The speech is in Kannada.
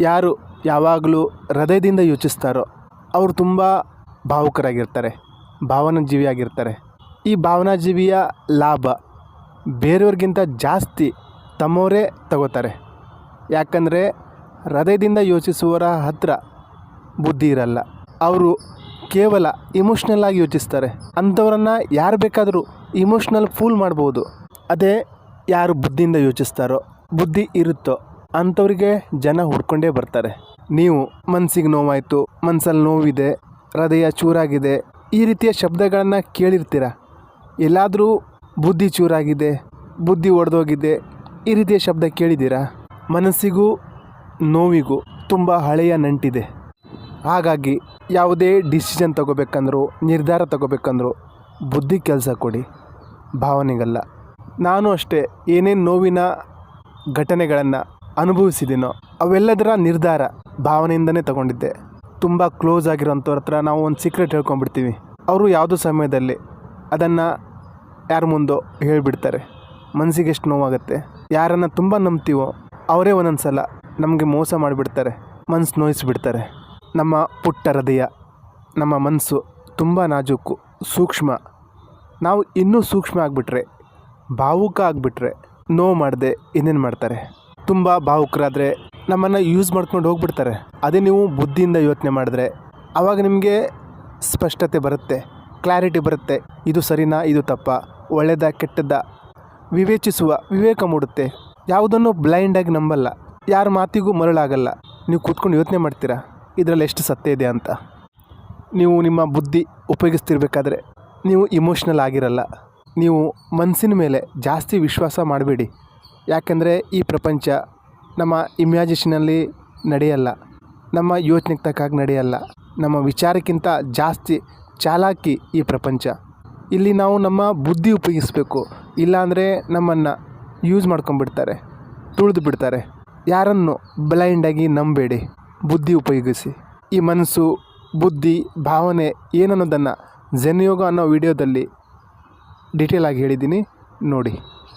ಯಾರು ಯಾವಾಗಲೂ ಹೃದಯದಿಂದ ಯೋಚಿಸ್ತಾರೋ ಅವರು ತುಂಬ ಭಾವುಕರಾಗಿರ್ತಾರೆ, ಭಾವನಾಜೀವಿಯಾಗಿರ್ತಾರೆ. ಈ ಭಾವನಾಜೀವಿಯ ಲಾಭ ಬೇರೆಯವ್ರಿಗಿಂತ ಜಾಸ್ತಿ ತಮ್ಮವರೇ ತಗೋತಾರೆ. ಯಾಕಂದರೆ ಹೃದಯದಿಂದ ಯೋಚಿಸುವವರ ಹತ್ರ ಬುದ್ಧಿ ಇರಲ್ಲ. ಅವರು ಕೇವಲ ಇಮೋಷ್ನಲ್ ಆಗಿ ಯೋಚಿಸ್ತಾರೆ. ಅಂಥವ್ರನ್ನ ಯಾರು ಬೇಕಾದರೂ ಇಮೋಷ್ನಲ್ ಫೂಲ್ ಮಾಡ್ಬೋದು. ಅದೇ ಯಾರು ಬುದ್ಧಿಯಿಂದ ಯೋಚಿಸ್ತಾರೋ, ಬುದ್ಧಿ ಇರುತ್ತೋ ಅಂಥವ್ರಿಗೆ ಜನ ಹುಡ್ಕೊಂಡೇ ಬರ್ತಾರೆ. ನೀವು ಮನ್ಸಿಗೆ ನೋವಾಯಿತು, ಮನ್ಸಲ್ಲಿ ನೋವಿದೆ, ಹೃದಯ ಚೂರಾಗಿದೆ, ಈ ರೀತಿಯ ಶಬ್ದಗಳನ್ನು ಕೇಳಿರ್ತೀರ? ಎಲ್ಲಾದರೂ ಬುದ್ಧಿ ಚೂರಾಗಿದೆ, ಬುದ್ಧಿ ಒಡೆದೋಗಿದೆ, ಈ ರೀತಿಯ ಶಬ್ದ ಕೇಳಿದ್ದೀರಾ ಮನಸ್ಸಿಗೂ ನೋವಿಗೂ ತುಂಬ ಹಳೆಯ ನಂಟಿದೆ. ಹಾಗಾಗಿ ಯಾವುದೇ ಡಿಸಿಷನ್ ತಗೋಬೇಕಂದ್ರೂ, ನಿರ್ಧಾರ ತಗೋಬೇಕಂದ್ರೂ ಬುದ್ಧಿ ಕೆಲಸ ಕೊಡಿ. ಭಾವನೆಗಲ್ಲ. ನಾನು ಅಷ್ಟೇ ಏನೇನು ನೋವಿನ ಘಟನೆಗಳನ್ನು ಅನುಭವಿಸಿದ್ದೀನೋ ಅವೆಲ್ಲದರ ನಿರ್ಧಾರ ಭಾವನೆಯಿಂದನೇ ತಗೊಂಡಿದ್ದೆ. ತುಂಬ ಕ್ಲೋಸ್ ಆಗಿರೋಂಥವ್ರ ಹತ್ರ ನಾವು ಒಂದು ಸೀಕ್ರೆಟ್ ಹೇಳ್ಕೊಂಡ್ಬಿಡ್ತೀವಿ. ಅವರು ಯಾವುದೋ ಸಮಯದಲ್ಲಿ ಅದನ್ನು ಯಾರ ಮುಂದೋ ಹೇಳಿಬಿಡ್ತಾರೆ. ಮನಸ್ಸಿಗೆ ಎಷ್ಟು ನೋವಾಗುತ್ತೆ. ಯಾರನ್ನು ತುಂಬ ನಂಬ್ತೀವೋ ಅವರೇ ಒಂದೊಂದು ಸಲ ನಮಗೆ ಮೋಸ ಮಾಡಿಬಿಡ್ತಾರೆ. ಮನಸ್ಸು ನೋಯಿಸ್ಬಿಡ್ತಾರೆ. ನಮ್ಮ ಪುಟ್ಟ ಹೃದಯ, ನಮ್ಮ ಮನಸ್ಸು ತುಂಬ ನಾಜೂಕು, ಸೂಕ್ಷ್ಮ. ನಾವು ಇನ್ನೂ ಸೂಕ್ಷ್ಮ ಆಗಿಬಿಟ್ರೆ, ಭಾವುಕ ಆಗಿಬಿಟ್ರೆ, ನೋವು ಮಾಡದೆ ಇನ್ನೇನು ಮಾಡ್ತಾರೆ? ತುಂಬ ಭಾವುಕರಾದರೆ ನಮ್ಮನ್ನು ಯೂಸ್ ಮಾಡ್ಕೊಂಡು ಹೋಗ್ಬಿಡ್ತಾರೆ. ಅದೇ ನೀವು ಬುದ್ಧಿಯಿಂದ ಯೋಚನೆ ಮಾಡಿದ್ರೆ ಆವಾಗ ನಿಮಗೆ ಸ್ಪಷ್ಟತೆ ಬರುತ್ತೆ ಕ್ಲಾರಿಟಿ ಬರುತ್ತೆ. ಇದು ಸರಿನಾ, ಇದು ತಪ್ಪ? ಒಳ್ಳೆಯದ ಕೆಟ್ಟದ್ದ? ವಿವೇಚಿಸುವ ವಿವೇಕ ಮೂಡುತ್ತೆ. ಯಾವುದನ್ನು ಬ್ಲೈಂಡಾಗಿ ನಂಬಲ್ಲ. ಯಾರ ಮಾತಿಗೂ ಮರಳಾಗಲ್ಲ. ನೀವು ಕೂತ್ಕೊಂಡು ಯೋಚನೆ ಮಾಡ್ತೀರಾ? ಇದರಲ್ಲಿ ಎಷ್ಟು ಸತ್ಯ ಇದೆ ಅಂತ. ನೀವು ನಿಮ್ಮ ಬುದ್ಧಿ ಉಪಯೋಗಿಸ್ತಿರ್ಬೇಕಾದ್ರೆ ನೀವು ಇಮೋಷ್ನಲ್ ಆಗಿರಲ್ಲ. ನೀವು ಮನಸ್ಸಿನ ಮೇಲೆ ಜಾಸ್ತಿ ವಿಶ್ವಾಸ ಮಾಡಬೇಡಿ. ಯಾಕೆಂದರೆ ಈ ಪ್ರಪಂಚ ನಮ್ಮ ಇಮ್ಯಾಜಿಷನಲ್ಲಿ ನಡೆಯಲ್ಲ, ನಮ್ಮ ಯೋಚನೆಗೆ ತಕ್ಕಾಗಿ ನಡೆಯಲ್ಲ, ನಮ್ಮ ವಿಚಾರಕ್ಕಿಂತ ಜಾಸ್ತಿ ಚಾಲಾಕಿ ಈ ಪ್ರಪಂಚ. ಇಲ್ಲಿ ನಾವು ನಮ್ಮ ಬುದ್ಧಿ ಉಪಯೋಗಿಸ್ಬೇಕು, ಇಲ್ಲಾಂದರೆ ನಮ್ಮನ್ನು ಯೂಸ್ ಮಾಡ್ಕೊಂಡ್ಬಿಡ್ತಾರೆ, ತುಳಿದು ಬಿಡ್ತಾರೆ. ಯಾರನ್ನು ಬ್ಲೈಂಡಾಗಿ ನಂಬೇಡಿ, ಬುದ್ಧಿ ಉಪಯೋಗಿಸಿ. ಈ ಮನಸ್ಸು, ಬುದ್ಧಿ, ಭಾವನೆ ಏನನ್ನೋದನ್ನು ಜನಯೋಗ ಅನ್ನೋ ವಿಡಿಯೋದಲ್ಲಿ ಡೀಟೇಲಾಗಿ ಹೇಳಿದ್ದೀನಿ, ನೋಡಿ.